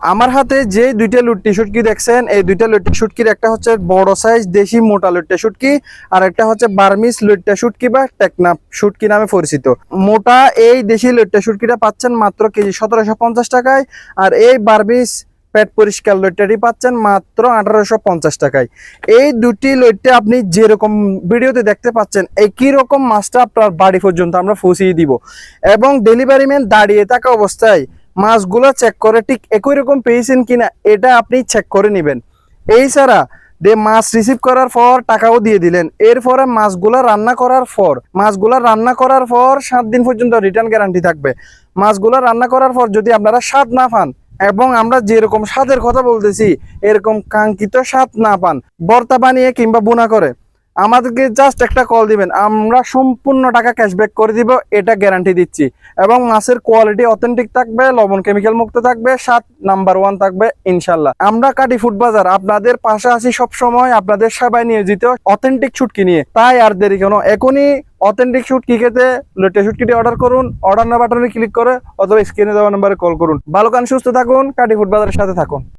আমার হাতে যে দুইটা লুট্টি শুটকি দেখছেন, এই দুইটা লুট্টি শুটকির একটা হচ্ছে বড় সাইজ দেশি মোটা লুট্টা শুটকি আর একটা হচ্ছে বার্মিস লুট্টা শুটকি বা টেকনাপ শুটকি নামে পরিচিত। মোটা এই দেশি লুট্টা শুটকিটা পাচ্ছেন মাত্র কেজি সতেরোশো পঞ্চাশ টাকায়, আর এই বার্মিস পেট পরিষ্কার লইট্টাটি পাচ্ছেন মাত্র আঠারোশো পঞ্চাশ টাকায়। এই দুটি লইট্টা আপনি যেরকম ভিডিওতে দেখতে পাচ্ছেন, একই রকম মাছটা আপনার বাড়ি পর্যন্ত আমরা পৌঁছিয়ে দিব। এবং ডেলিভারি ম্যান দাঁড়িয়ে থাকা অবস্থায় মাছগুলো চেক করে ঠিক একই রকম পেয়েছেন কিনা, এটা আপনি চেক করে নেবেন। এই ছাড়া যে মাছ রিসিভ করার পর টাকাও দিয়ে দিলেন, এরপরে মাছগুলা রান্না করার পর, মাছগুলা রান্না করার পর সাত দিন পর্যন্ত রিটার্ন গ্যারান্টি থাকবে। মাছগুলা রান্না করার পর যদি আপনারা স্বাদ না পান, এবং আমরা যেরকম স্বাদের কথা বলতেছি, এরকম কাঙ্ক্ষিত স্বাদ না পান, বর্তা বানিয়ে কিংবা বোনা করে আমাদেরকে জাস্ট একটা কল দিবেন। আমরা সম্পূর্ণ টাকা ক্যাশব্যাক করে দিব, এটা গ্যারান্টি দিচ্ছি। এবং মাছের কোয়ালিটি অথেন্টিক থাকবে, লবণ কেমিক্যাল মুক্ত থাকবে সাত নাম্বার ওয়ান থাকবে, ইনশাল্লাহ। আমরা কাটি ফুড বাজার, আপনাদের পাশে আছি সব সময় আপনাদের সেবায় নিয়োজিত অথেন্টিক ছুটকি নিয়ে। তাই আর দেরি কেন, এখনই অথেন্টিক শুটকি খেতে, লেটে শুটকিটি অর্ডার করুন অর্ডার না বাটনে ক্লিক করে, অথবা স্ক্রিনে দেওয়া নাম্বারে কল করুন। ভালো কান সুস্থ থাকুন, কাটি ফুড বাজারের সাথে থাকুন।